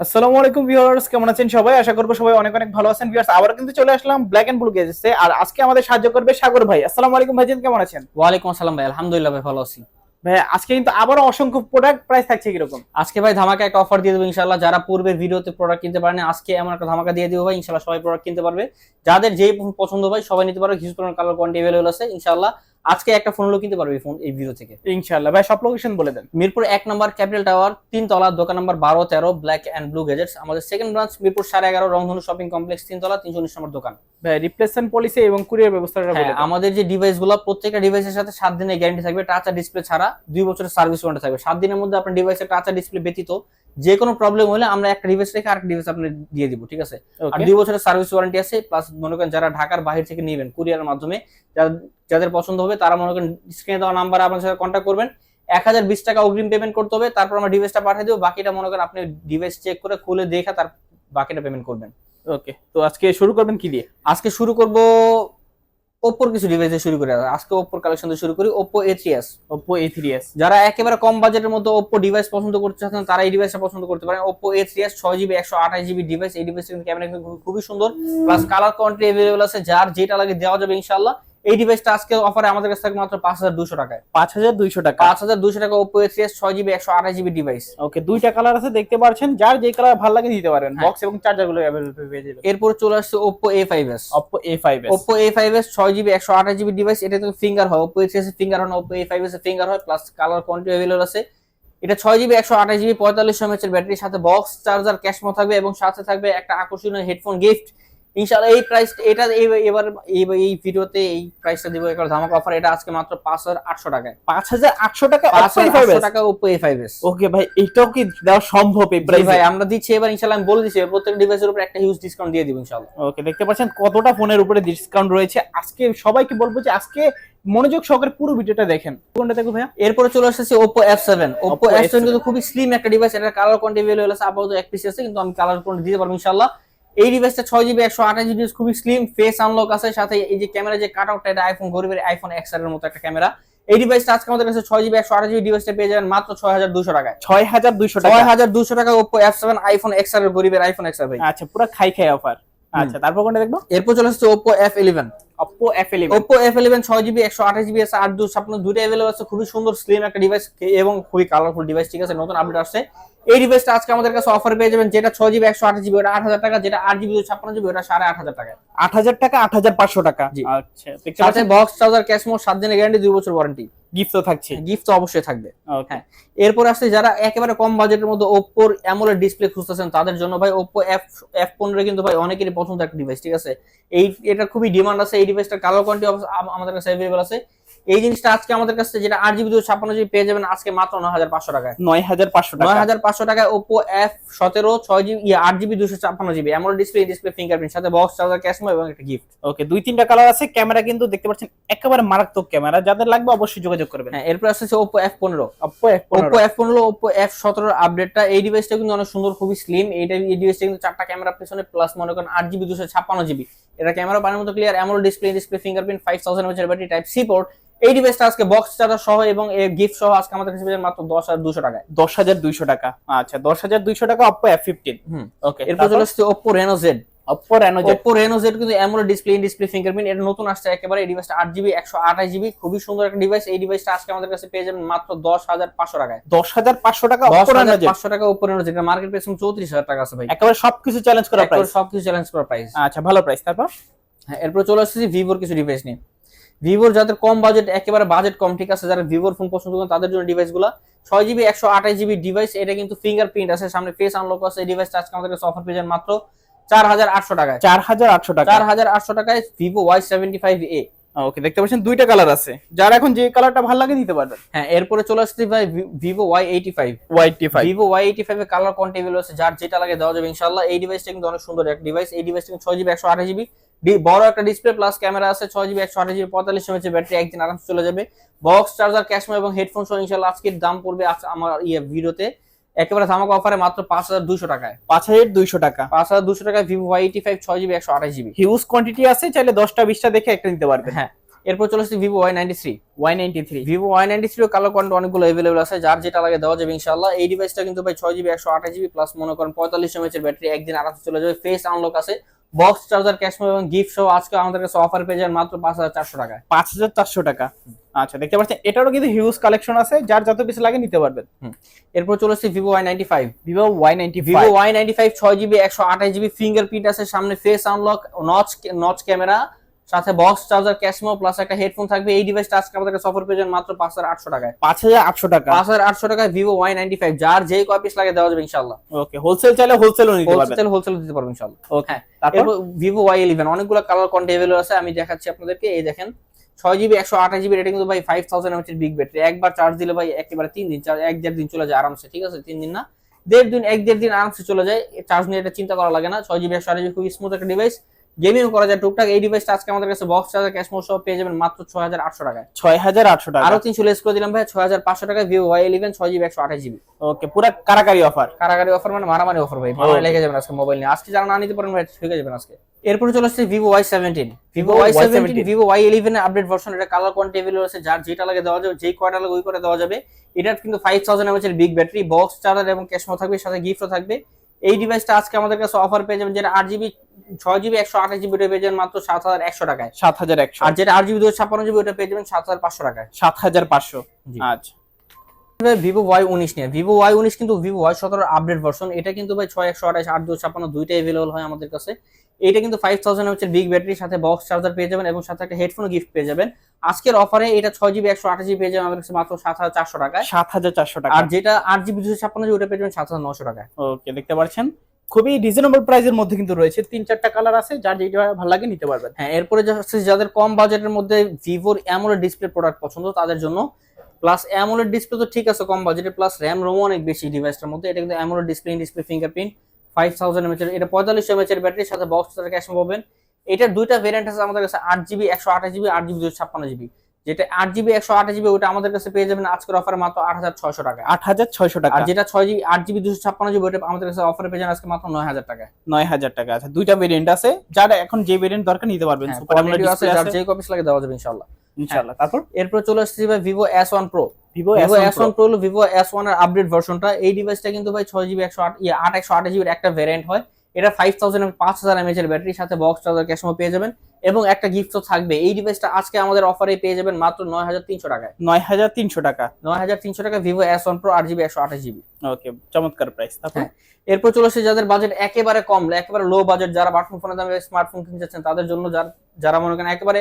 আসসালামু আলাইকুম ভিউয়ার্স কেমন আছেন সবাই? আশা করব সবাই অনেক অনেক ভালো আছেন। ভিউয়ার্স আবার কিন্তু চলে আসলাম ব্ল্যাক এন্ড ব্লু গেজেসে আর আজকে আমাদের সাহায্য করবে সাগর ভাই। আসসালামু আলাইকুম ভাইজান কেমন আছেন? ওয়ালাইকুম আসসালাম ভাই আলহামদুলিল্লাহ ভাই ভালো আছি। ভাই আজকে কিন্তু আবারও অসংখ্য প্রোডাক্ট প্রাইস থাকছে কীরকম? আজকে ভাই ধামাকা একটা অফার দিয়ে দেবো ইনশাল্লাহ যারা পূর্বে ভিডিওতে প্রোডাক্ট কিনতে পারেন আজকে এমন একটা ধামাকা দিয়ে দেবো ভাই ইনশাল্লাহ সবাই প্রোডাক্ট কিনতে পারবে। যাদের যেই পছন্দ ভাই সবাই নিতে পারবে হিউজ পরিমাণ কালার কোয়ান্টি অ্যাভেলেবল আছে ইনশাল্লাহ আজকে একটা ফোন হলেও কিনতে পারবে এই ফোন এই ভিডিও থেকে। ইনশাআল্লাহ। ভাই সব লোকেশন বলে দেন। মিরপুর এক নম্বর ক্যাপিটাল টাওয়ার তিন তলা দোকান নম্বর বারো তেরো ব্ল্যাক অ্যান্ড ব্লু গেজেটস আমাদের সেকেন্ড ব্রাঞ্চ মিরপুর সাড়ে এগারো রংধনু শপিং কমপ্লেক্স তিন তলা তিনশো উনিশ নম্বর দোকান। ভাই রিপ্লেসমেন্ট পলিসি এবং কুরিয়ার ব্যবস্থাটা বলে হ্যাঁ আমাদের যে ডিভাইসগুলো প্রত্যেকটা ডিভাইসের সাথে সাত দিনের গ্যারান্টি থাকবে টাচ আর ডিসপ্লে ছাড়া দুই বছরের সার্ভিস ওয়ারেন্টি থাকবে। সাত দিনের মধ্যে আপনার ডিভাইসের টাচ আর ডিসপ্লে ব্যতীত যে কোনো প্রবলেম হলে আমরা একটা ডিভাইস রেখে আরেকটা ডিভাইস আপনি দিয়ে দিব ঠিক আছে? আর দুই বছরের সার্ভিস ওয়ারেন্টি আছে প্লাস মনে করেন যারা ঢাকার বাইরে থেকে নেবেন কুরিয়ারের মাধ্যমে যারা- যাদের পছন্দ হবে তারা মনে করেন স্ক্রিনে দেওয়া নাম্বার আপনার সাথে কন্ট্যাক্ট করবেন। এক হাজার বিশ টাকা অগ্রিম পেমেন্ট করতে হবে তারপর আমরা ডিভাইসটা পাঠিয়ে দেবো। বাকিটা মনে করেন আপনি ডিভাইস চেক করে খুলে দেখে তার বাকিটা পেমেন্ট করবেন। ওকে তো আজকে শুরু করবেন কি দিয়ে? আজকে শুরু করব ওপ্পোর কিছু ডিভাইস দিয়ে শুরু করি। আজকে ওপ্পোর কালেকশন দিয়ে শুরু করি Oppo A three S Oppo A3s যারা একেবারে কম বাজেটের মধ্যে ওপ্পো ডিভাইস পছন্দ করতে চাচ্ছেন তারা এই ডিভাইসটা পছন্দ করতে পারেন। ওপ্পো এ থ্রি এস ছয় জিবি একশো আঠাশ জিবি ডিভাইস এই ডিভাইস ক্যামেরা কিন্তু খুবই- খুবই সুন্দর। প্লাস কালার কোয়ান্টিটি অ্যাভেলেবল আছে যার যেটা লাগে দেওয়া যাবে ইনশাল্লাহ এই ডিভাইসটা আজকে অফারে আমাদের কাছে থাকে মাত্র পাঁচ হাজার দুশো টাকায়। পাঁচ হাজার দুইশো টাকা। পাঁচ হাজার দুশো টাকা ওপ্পো এ থ্রি এস ছয় জিবি একশো আঠাশ জিবি ডিভাইস ওকে দুইটা কালার আছে দেখতে পাচ্ছেন যার যে কালার ভালো লাগে দিতে পারেন। হ্যাঁ। বক্স এবং চার্জারগুলো অ্যাভেলেবল পেয়ে যাবেন। এরপর চলে আসছে Oppo A five S Oppo A5s Oppo A five S ছয় জিবি একশো আঠাশ জিবি ডিভাইস এটা তো ফিঙ্গার হয়। Oppo A three S finger হয় না Oppo A five S finger হয় প্লাস কালার কোয়ান্টিটি অ্যাভেলেবল আছে। এটা ছয় জিবি একশো আঠাশ জিবি পঁয়তাল্লিশশো এমএচ এর ব্যাটারির সাথে বক্স চার্জার ক্যাশমো থাকবে এবং সাথে থাকবে একটা আকর্ষণীয় হেডফোন গিফট ইনশাআল্লাহ এই প্রাইস এটা এবার এই- ভিডিওতে এই প্রাইসটা দিব। এবার ধামাকা অফার এটা আজকে মাত্র পাঁচ হাজার আটশো টাকায়। পাঁচ হাজার আটশো টাকা পাঁচ Oppo হাজার A5s টাকা Oppo A five S okay ভাই এটাও কি দেওয়া সম্ভব এই প্রাইসে ভাই আমরা দিচ্ছি এবার ইনশাআল্লাহ আমি বলে দিচ্ছি প্রত্যেক ডিভাইসের উপর একটা হিউজ ডিসকাউন্ট দিয়ে দিব ইনশাআল্লাহ। ওকে দেখতে পাচ্ছেন কতটা ফোনের উপরে ডিসকাউন্ট রয়েছে। আজকে সবাইকে বলব যে আজকে মনোযোগ সহকারে পুরো ভিডিওটা দেখেন। কোনটা দেখো ভাইয়া? এরপরে চলে আসছে Oppo F seven Oppo Oppo F seven F7 কিন্তু খুবই স্লিম একটা ডিভাইস এটা কালার কোয়ান্টি অ্যাভেলেবল আছে আপাতত এক পিস আছে কিন্তু আমি কালার কোয়ান্টি দিতে পারব ইনশাআল্লাহ। এই ডিভাইসটা ছয় জিবি একশো আঠাশ জিবি খুবই স্লিম ফেস আনলক আছে সাথে এই যে ক্যামেরা যে কাট আউটটা এটা আইফোন গরিবের আইফোন এক্সের মতো একটা ক্যামেরা এই ডিভাইসটা আজকে আমাদের কাছে ছয় জিবি একশো আঠাশ জিবি ডিভাইসটা পেয়ে যাবেন মাত্র ছয় হাজার দুশো টাকায়। ছয় হাজার টাকা। ছয় হাজার দুশো টাকা Oppo F seven iPhone X আর গরিবের আইফোন এক্স আর ভাই। আচ্ছা পুরো খাই খাই অফার আচ্ছা তারপর কোনটা দেখব? এরপর চলে আসছে Oppo F eleven Oppo F11 Oppo F eleven ছয় জিবি একশো আঠাশ জিবি আছে আট দু ছাপ্পান্ন দুটো অ্যাভেলেবল আছে খুবই সুন্দর স্লিম একটা ডিভাইস এবং খুবই কালারফুল ডিভাইস ঠিক আছে? নতুন আপডেট আসছে। এই ডিভাইসটা আজকে আমাদের কাছে অফার পেয়ে যাবেন যেটা ছয় জিবি একশো আঠাশ জিবি ওটা আট হাজার টাকা যেটা আট জিবি ছাপ্পান্ন জিবি ওটা সাড়ে আট হাজার টাকা। আট হাজার টাকা আট হাজার পাঁচশো টাকা। আচ্ছা সাথে বক্স চার্জার ক্যাশ মোড সাত দিনের গ্যারান্টি দুই বছর ওয়ারেন্টি গিফট তো থাকছে। গিফট তো অবশ্যই থাকবে। হ্যাঁ। এরপর আসছে যারা একেবারে কম বাজেটের মধ্যে ওপ্পোর অ্যামোলেড ডিসপ্লে খুঁজতেছেন তাদের জন্য ভাই ওপ্পো এফ এফ পনেরো কিন্তু ভাই অনেকেরই পছন্দ একটা ডিভাইস ঠিক আছে? এই এটা খুবই ডিমান্ড আছে এই ডিভাইসটার কালার কোয়ান্টি আমাদের কাছে অ্যাভেলেবল আছে। এই জিনিসটা আজকে আমাদের কাছে যেটা আট জিবি দুশো ছাপ্পান্ন জিবি পেয়ে যাবেন আজকে মাত্র নয় হাজার পাঁচশো টাকায়। নয় হাজার পাঁচশো নয় হাজার পাঁচশো টাকায় ওপো এফ সতেরো ছয় জিবি ইয়ে আট জিবি দুশো ছাপ্পান্ন জিবি। এমন ডিসপ্লে ডিসপ্লে ফিঙ্গারপ্রিন্ট সাথে বক্স চার্জার ক্যাশমো এবং একটা গিফট ওকে দুই তিনটা কালার আছে ক্যামেরা কিন্তু দেখতে পাচ্ছেন একেবারে মারাত্মক ক্যামেরা যাদের লাগবে অবশ্যই যোগাযোগ করবেন। হ্যাঁ এরপর আসছে ওপো এফ পনেরো। Oppo F15 ওপো এফ পনেরো ওপো এফ সতেরো আপডেটটা এই ডিভাইসটা কিন্তু অনেক সুন্দর খুবই স্লিম এইটা এই ডিভাইসটা কিন্তু চারটা ক্যামেরা পেছনে প্লাস মনে করেন আট জিবি দুশো ছাপ্পান্ন জিবি। এটা ক্যামেরা পানির মতো ক্লিয়ার এমন display display fingerprint five thousand battery type C port এই ডিভাইসটা আজকে বক্স চার্জার সহ এবং গিফট সহ আজকে আমাদের কাছে পেয়ে মাত্র দশ হাজার দুশো টাকায়। দশ হাজার দুইশো টাকা। আচ্ছা দশ হাজার দুইশো টাকা Oppo F fifteen hmm okay এরপর চলে আসছে Oppo Reno Z Oppo Reno Z Oppo Reno Z কিন্তু এমন ডিসপ্লে ইন ডিসপ্লে ফিঙ্গারপ্রিন্ট এটা নতুন আসছে একেবারে। এই ডিভাইসটা আট জিবি একশো আঠাশ জিবি খুবই সুন্দর একটা ডিভাইস এই ডিভাইসটা আজকে আমাদের কাছে পেয়ে যাবেন মাত্র দশ হাজার পাঁচশো টাকায়। দশ হাজার পাঁচশো টাকা দশ অপ্পো হাজার পাঁচশো টাকা Oppo Reno Z market price চৌত্রিশ হাজার টাকা আছে ভাই। একেবারে সবকিছু চ্যালেঞ্জ করা প্রাইস সবকিছু চ্যালেঞ্জ করা প্রাইস আচ্ছা ভালো প্রাইস তারপর? হ্যাঁ এরপর চলে আসছে ভিভোর কিছু ডিভাইস নিয়ে। ভিভোর যাদের কম বাজেট একেবারে বাজেট কম ঠিক আছে? যারা ভিভোর ফোন পছন্দ করেন তাদের জন্য ডিভাইসগুলা ছয় জিবি একশো আঠাশ জিবি ডিভাইস এটা কিন্তু ফিঙ্গারপ্রিন্ট আছে সামনে ফেস আনলক আছে এই ডিভাইসটা আজকে আমাদের কাছে অফার পেয়ে যান মাত্র চার হাজার আটশো টাকায়। চার হাজার আটশো টাকা। চার হাজার আটশো টাকায় Vivo Y seventy five A okay দেখতে পাচ্ছেন দুইটা কালার আছে। যার এখন যে কালারটা ভালো লাগে দিতে পারবেন। হ্যাঁ এরপরে চলে আসছে ভাই ভিভো ওয়াই এইটি ফাইভ ওয়াইটি five Vivo Y eighty five এর কালার কন্টেবিল আছে যার যেটা লাগে দেওয়া যাবে ইনশাল্লাহ এই ডিভাইসটা কিন্তু অনেক সুন্দর একটা ডিভাইস এই ডিভাইসটা কিন্তু ছয় জিবি একশো আঠাশ জিবি বড় একটা ডিসপ্লে প্লাস ক্যামেরা আছে ছয় জিবি একশো আঠাশ জিবি পঁয়তাল্লিশ এমএচ ব্যাটারি একদিন আরামসে চলে যাবে। বক্স চার্জার ক্যাশমো এবং হেডফোন সহ ইনশাল্লাহ আজকের দাম পড়বে আমার ইয়ে ভিডিওতে। একেবারে ধামাকা অফারে মাত্র পাঁচ হাজার দুশো টাকায়। পাঁচ হাজার দুইশো টাকা। পাঁচ হাজার দুশো টাকায় ভিভো ওয়াই এইটি ফাইভ ছয় জিবি একশো আঠাশ জিবি হিউজ কোয়ান্টিটি আছে চাইলে দশটা বিশটা দেখে একটা নিতে পারবে হ্যাঁ। এরপর চলে আসছে Vivo Y ninety three Y ninety three Vivo Y ninety three colour quantity অনেকগুলো অ্যাভেলেবল আছে যার যেটা লাগে দেওয়া যাবে ইনশাল্লাহ এই ডিভাইসটা কিন্তু ভাই ছয় জিবি একশো আঠাশ জিবি প্লাস মনে করেন পঁয়তাল্লিশ এমএচের ব্যাটারি একদিন আরামসে চলে যাবে। ফেস আনলক আছে বক্স চার্জার ক্যাশ এবং গিফট সহ আজকে আমাদের কাছে অফার পেয়ে যান মাত্র পাঁচ হাজার চারশো টাকায়। পাঁচ হাজার চারশো টাকা। আচ্ছা দেখতে পাচ্ছেন এটারও কিন্তু হিউজ কালেকশন আছে যার যত পিস লাগে নিতে পারবেন। এরপর চলে আসছে Vivo Y ninety five Vivo Y ninety Vivo Y ninety five ছয় জিবি একশো আঠাশ জিবি ফিঙ্গারপ্রিন্ট আছে সামনে face unlock notch notch camera সাথে box charger cash memo plus একটা হেডফোন থাকবে। এই ডিভাইসটা আজকে আমাদের কাছে অফার পেয়ে মাত্র পাঁচ হাজার আটশো টাকায়। পাঁচ হাজার আটশো টাকা। পাঁচ হাজার আটশো টাকায় ভিভো ওয়াই নাইনটি ফাইভ যার যে কয় পিস লাগে দেওয়া যাবে ইনশাল্লাহ ওকে হোলসেল চাইলে হোলসেলও নিতে পারবেন। হোলসেল হোলসেল দিতে পারব ইনশাল্লাহ ওকে হ্যাঁ তারপর? ভিভো ওয়াই ইলেভেন অনেকগুলো কালার কন্টে অ্যাভেলেবল আছে আমি দেখাচ্ছি আপনাদেরকে। এই দেখেন ছয় জিবি একশো আঠাশ জিবি এটা কিন্তু ভাই ফাইভ থাউজেন্ড এমএচের বিগ ব্যাটারি একবার চার্জ দিলে ভাই একেবারে তিন দিন চার্জ এক দেড় দিন চলে যায় আরামসে ঠিক আছে? তিন দিন না। দেড় দিন এক দেড় দিন আরামসে চলে যায়। চার্জ নিয়ে এটা চিন্তা করা লাগে না। ছয় জিবি একশো আঠাশ জিবি খুব স্মুথ একটা ডিভাইস গেমিং করা যায় টুকটাক এই ডিভাইসটা আজকে আমাদের কাছে বক্স চার্জার ক্যাশ মোড সহ পেয়ে যাবেন মাত্র ছয় হাজার আটশো টাকায়। ছয় হাজার আটশো টাকা। আরও তিনশো লেস করে দিলাম ভাই ছয় হাজার পাঁচশো টাকায় ভিভো ওয়াই ইলেভেন ছয় জিবি একশো আঠাশ জিবি ওকে পুরো কারাকারি অফার কারাগারি অফার মানে মারামারি অফার ভাই মারামারি লেগে যাবেন আজকে মোবাইল নিয়ে। আজকে যারা না নিতে পারেন ভাই ঠিক যাবেন আজকে। এরপরে চলে আসছে Vivo Y seventeen Vivo Y seventeen Y17 Vivo Y eleven এর আপডেট ভার্সন এটা কালার কোয়ান্টিটি আছে যার যেটা লাগে দেওয়া যাবে যেই কয়টা লাগে ওই করে দেওয়া যাবে। এটার কিন্তু ফাইভ থাউজেন্ড এমএচ এর বিগ ব্যাটারি বক্স চার্জার এবং ক্যাশমো থাকবে সাথে গিফটও থাকবে। এই ডিভাইসটা আজকে আমাদের কাছে অফার পেয়ে যাবেন যেটা আট জিবি ছয় জিবি একশো আঠাশ জিবি পেয়ে যাবেন মাত্র সাত হাজার একশো টাকায়। সাত হাজার একশো। আর যেটা আট জিবি দুশো ছাপ্পান্ন জিবি ওটা পেয়ে যাবেন সাত হাজার পাঁচশো টাকায়। সাত হাজার পাঁচশো। আচ্ছা। ভিভো ওয়াই উনিশ নিয়ে। ভিভো ওয়াই উনিশ কিন্তু ভিভো ওয়াই সতেরো আপডেট ভার্সন এটা কিন্তু ভাই ছয় একশো আঠাশ আট দুশো ছাপ্পান্ন দুইটাই অ্যাভেলেবল হয় আমাদের কাছে। এটা কিন্তু ফাইভ থাউজেন্ড হচ্ছে বিগ ব্যাটারির সাথে বক্স চার্জার পেয়ে যাবেন এবং সাথে একটা হেডফোন গিফট পেয়ে যাবেন। আজকের অফারে এটা ছয় জিবি একশো আঠাশ জিবি পেয়ে যাবেন আমাদের কাছে মাত্র সাত হাজার চারশো টাকায়। সাত হাজার চারশো টাকা। আর যেটা আট জিবি দুশো ছাপ্পান্ন জিবি ওটা পেয়ে যাবেন সাত হাজার নশো টাকায়। ওকে দেখতে পাচ্ছেন? খুবই রিজনেবল প্রাইসের মধ্যে কিন্তু রয়েছে। তিন, চারটা কালার আছে, যার যেটা ভালো লাগে নিতে পারবেন। হ্যাঁ এরপরে যাদের কম বাজেটের মধ্যে ভিভোর অ্যামোলেড ডিসপ্লে প্রোডাক্ট পছন্দ, তাদের জন্য প্লাস অ্যামোলেড ডিসপ্লে তো ঠিক আছে কম বাজেটে প্লাস র্যাম রোম অনেক বেশি ডিভাইসটার মধ্যে। এটা কিন্তু AMOLED display display fingerprint five thousand mAh এটা পঁয়তাল্লিশ এমএচ এর ব্যাটারির সাথে বক্স ক্যাশ পাবেন। এটার দুইটা ভেরিয়েন্ট আছে আমাদের কাছে, আট জিবি একশো আঠাশ জিবি আট জিবি দুশো ছাপ্পান্ন জিবি যেটা আট জিবি একশো আঠাশ জিবি ওটা আমাদের কাছে পেয়ে যাবেন আজকের অফারে মাত্র আট হাজার ছয়শো টাকা। আট হাজার ছয়শো টাকা। আর যেটা ছয় জিবি আট জিবি দুশো ছাপ্পান্ন জিবি ওটা আমাদের কাছে অফারে পেয়ে যাবেন আজকে মাত্র নয় হাজার টাকায়। নয় হাজার টাকা আছে। দুইটা ভেরিয়েন্ট আছে। যার এখন যে ভেরিয়েন্ট দরকার নিতে পারবেন। হ্যাঁ, আছে যার যে কপিস লাগে দেওয়া যাবে ইনশাল্লাহ ইনশাআল্লাহ। তারপর? এরপর চলে আসছে ভাই Vivo S one pro Vivo S one pro হলো ভিভো এস ওয়ানের আপডেট ভার্সনটা এই ডিভাইসটা কিন্তু ভাই ছয় জিবি একশো আট আট একশো জিবির একটা ভ্যারিয়েন্ট হয়। এটা ফাইভ থাউজেন্ড পাঁচ হাজার এমএচ এর ব্যাটারির সাথে বক্স চার্জার ক্যাশমো পেয়ে যাবেন। এবং একটা গিফট তো থাকবে। এই ডিভাইসটা আজকে আমাদের অফারে পেয়ে যাবেন মাত্র নয় হাজার তিনশো টাকায়। নয় হাজার তিনশো টাকা। নয় হাজার তিনশো টাকা ভিভো এস ওয়ান প্রো আট জিবি একশো আঠাশ জিবি ওকে চমৎকার প্রাইস হ্যাঁ। এরপর চলে আসছে যাদের বাজেট একেবারে কম একেবারে লো বাজেট যারা বাটন ফোনের দামে স্মার্টফোন কিনতে চাচ্ছেন তাদের জন্য যার- যারা মনে করেন একেবারে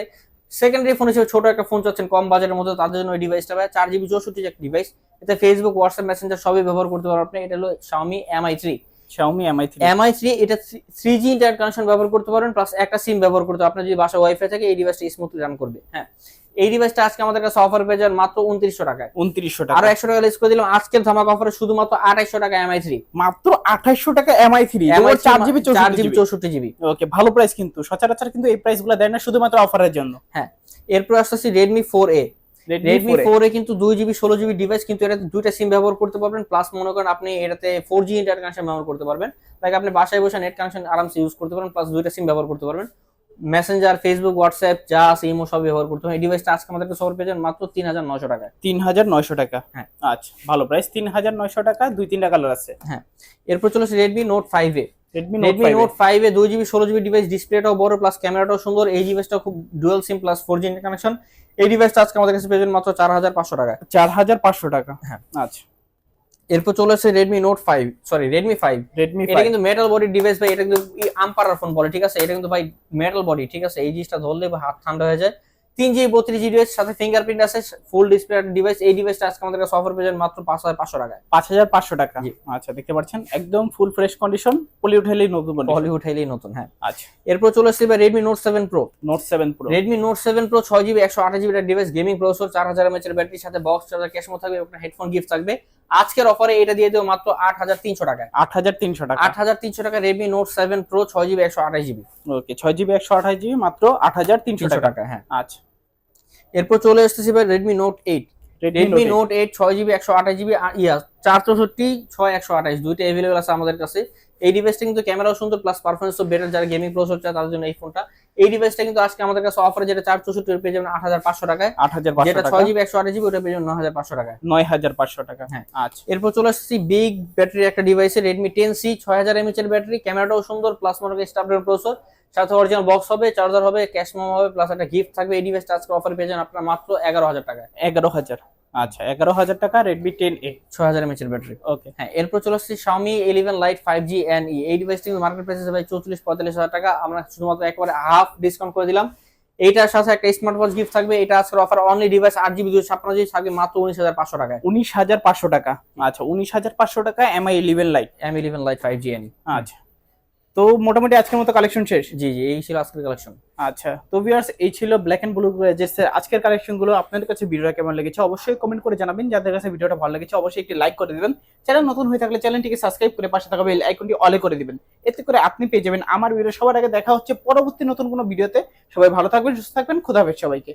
সেকেন্ডারি ফোন হিসেবে ছোট একটা ফোন চাচ্ছেন কম বাজেটের মধ্যে তাদের জন্য এই ডিভাইসটা ভাই চার জিবি চৌষট্টি একটা ডিভাইস এতে ফেসবুক হোয়াটসঅ্যাপ মেসেঞ্জার সবই ব্যবহার করতে পারবেন আপনি। এটা হলো Xiaomi Mi 3 Xiaomi Mi 3 Mi 3 এটা থ্রি জি ইন্টারনেট কানেকশন ব্যবহার করতে পারবেন প্লাস একটা সিম ব্যবহার করতে আপনার যদি বাসা ওয়াইফাই থাকে এই ডিভাইসটা স্মুথলি রান করবে। হ্যাঁ। এই ডিভাইসটা আজকে আমাদের কাছে অফার পেয়ে যান মাত্র উনত্রিশশো টাকায়। উনত্রিশশো আরও টাকা একশো টাকা লেস করে দিলাম। আজকের ধামাক অফারে শুধুমাত্র আঠাইশশো টাকা এমআই থ্রি মাত্র আঠাইশশো টাকা MI 3 চার জিবি চার জিবি চৌষট্টি চৌষট্টি জিবি। ওকে ভালো প্রাইস কিন্তু। সচরাচর কিন্তু এই প্রাইসগুলো দেয় না শুধুমাত্র অফারের জন্য। হ্যাঁ। এরপর আসতেছি Redmi four A Redmi 4A four A কিন্তু দুই জিবি ষোলো জিবি ডিভাইস কিন্তু এটাতে দুইটা সিম ব্যবহার করতে পারবেন প্লাস মনে করেন আপনি এটাতে ফোর জি ইন্টারনেট কানেকশন ব্যবহার করতে পারবেন। লাইক আপনি বাসায় বসে নেট কানেকশন আরামসে ইউজ করতে পারবেন প্লাস দুইটা সিম ব্যবহার করতে পারবেন। মেসেঞ্জার ফেসবুক হোয়াটসঅ্যাপ যা আছে ইমো সব ব্যবহার করতে পারবেন। এই ডিভাইসটা আজকে আমাদেরকে সবার পেয়ে যান মাত্র তিন হাজার নশো টাকায়। তিন হাজার নয়শো টাকা? হ্যাঁ। আচ্ছা ভালো প্রাইস তিন হাজার নয়শো টাকা দুই তিনটা কালার আছে। হ্যাঁ। এরপর চলেছে Redmi Note five A Redmi Note five A দুই জিবি ষোলো জিবি ডিভাইস ডিসপ্লেটাও বড় প্লাস ক্যামেরাটাও সুন্দর এই ডিভাইসটা খুব dual SIM plus four G connection এই ডিভাইসটা আজকে আমাদের কাছে পেয়ে যাবেন মাত্র চার হাজার পাঁচশো টাকা চার হাজার পাঁচশো টাকা। হ্যাঁ। আচ্ছা। এরপর চলে আসছে Redmi Note five sorry Redmi five Redmi এটা কিন্তু মেটাল বডি ডিভাইস ভাই এটা কিন্তু আম্পারার ফোন বলে ঠিক আছে? এটা কিন্তু ভাই মেটাল বডি ঠিক আছে? এই জিনিসটা ধরলে হাত ঠান্ডা হয়ে যায়। তিন জিবি বত্রিশ জিবি সাথে ফিঙ্গারপ্রিন্ট আছে ফুল ডিসপ্লে ডিভাইস এই ডিভাইসটা আজকে আমাদের কাছে অফার পেয়ে যান মাত্র পাঁচ হাজার পাঁচশো টাকায়। পাঁচ হাজার পাঁচশো টাকা। আচ্ছা দেখতে পাচ্ছেন একদম ফুল ফ্রেশ কন্ডিশন পলি উঠাইলেই নতুন। হলিউড হেলেই নতুন হ্যাঁ। আচ্ছা। এরপর চলে আসছে ভাই Redmi Note seven pro Note seven pro Redmi Note seven pro ছয় জিবি একশো আঠাশ জিবি ডিভাইস গেমিং প্রসেসর চার হাজার এমএচ এর ব্যাটারির সাথে বক্স চার্জার ক্যাশমো থাকবে এবং হেডফোন গিফট থাকবে। আজকের অফারে এটা দিয়ে দেবো মাত্র আট হাজার তিনশো টাকায়। আট হাজার তিনশো টাকা। আট হাজার তিনশো টাকা রেডমি নোট সেভেন প্রো ছয় জিবি একশো আঠাশ জিবি। ওকে ছয় জিবি একশো আঠাশ জিবি মাত্র আট হাজার তিনশো টাকা। টাকা হ্যাঁ। আচ্ছা। এরপর চলে আসতেছি ভাই Redmi Note eight Redmi Note eight ছয় জিবি একশো আঠাশ জিবি ইয়া চার চৌষট্টি ছয় একশো আঠাশ দুইটা অ্যাভেলেবল আছে আমাদের কাছে। এই ডিভাইসটা কিন্তু ক্যামেরাও সুন্দর প্লাস পারফরমেন্সও বেটার যারা গেমিং প্রসেসর চায় তাদের জন্য এই ফোনটা এই ডিভাইসটা কিন্তু আজকে আমাদের কাছে অফারে যেটা চার চৌষট্টি পেয়ে যাবেন আট হাজার পাঁচশো টাকায় আট হাজার পাঁচশো যেটা ছয় জিবি একশো আট জিবি ওটা পেয়ে যাবেন নয় হাজার পাঁচশো টাকায় নয় হাজার পাঁচশো টাকা। হ্যাঁ। আচ্ছা। এরপর চলে আসছি বিগ ব্যাটারি একটা ডিভাইসে রেডমি টেন সি ছয় হাজার এমএচ এর ব্যাটারি ক্যামেরাটাও সুন্দর প্লাস মনে স্টাবলের প্রসেসর সাথে অরিজিনাল বক্স হবে চার্জার হবে ক্যাশ মেমো হবে প্লাস একটা গিফট থাকবে এই ডিভাইসটা আজকে অফার পেয়ে যাবেন আপনার মাত্র এগারো হাজার টাকায় এগারো হাজার। আচ্ছা এগারো হাজার টাকা রেডমি টেন এ ছয় হাজার এমএচ এর ব্যাটারি ওকে হ্যাঁ এরপর চলে আসছি Xiaomi 11 Lite 5G NE এই ডিভাইসটি কিন্তু মার্কেট প্রাইস হিসেবে চৌচল্লিশ পঁয়তাল্লিশ হাজার টাকা। আমরা শুধুমাত্র একেবারে হাফ ডিসকাউন্ট করে দিলাম। এইটার সাথে একটা স্মার্ট ওয়াচ গিফট থাকবে। এটা আজকের অফার অনলি ডিভাইস আট জিবি দুশো ছাপ্পান্ন জিবি থাকবে মাত্র উনিশ হাজার পাঁচশো টাকায়। উনিশ হাজার পাঁচশো টাকা। আচ্ছা উনিশ হাজার পাঁচশো টাকা Mi eleven lite Mi eleven lite five G any আচ্ছা। তো মোটামুটি আজকের মতো কালেকশন শেষ? জি জি এই ছিল আজকের কালেকশন আচ্ছা তো ভিউয়ার্স এই ছিল ব্ল্যাক এন্ড ব্লু গ্যাজেটসের আজকের কালেকশনগুলো আপনাদের কাছে ভিডিওটা কেমন লেগেছে অবশ্যই কমেন্ট করে জানাবেন। যাদের কাছে ভিডিওটা ভালো লেগেছে অবশ্যই একটি লাইক করে দিবেন। চ্যানেল নতুন হয়ে থাকলে চ্যানেলটিকে সাবস্ক্রাইব করে পাশে থাকা বেল আইকনটি অলে করে দিবেন। এতে করে আপনি পেয়ে যাবেন আমার ভিডিও সবার আগে দেখা হচ্ছে পরবর্তী নতুন কোনো ভিডিওতে সবাই ভালো থাকবেন সুস্থ থাকবেন খুদা হাফেজ সবাইকে।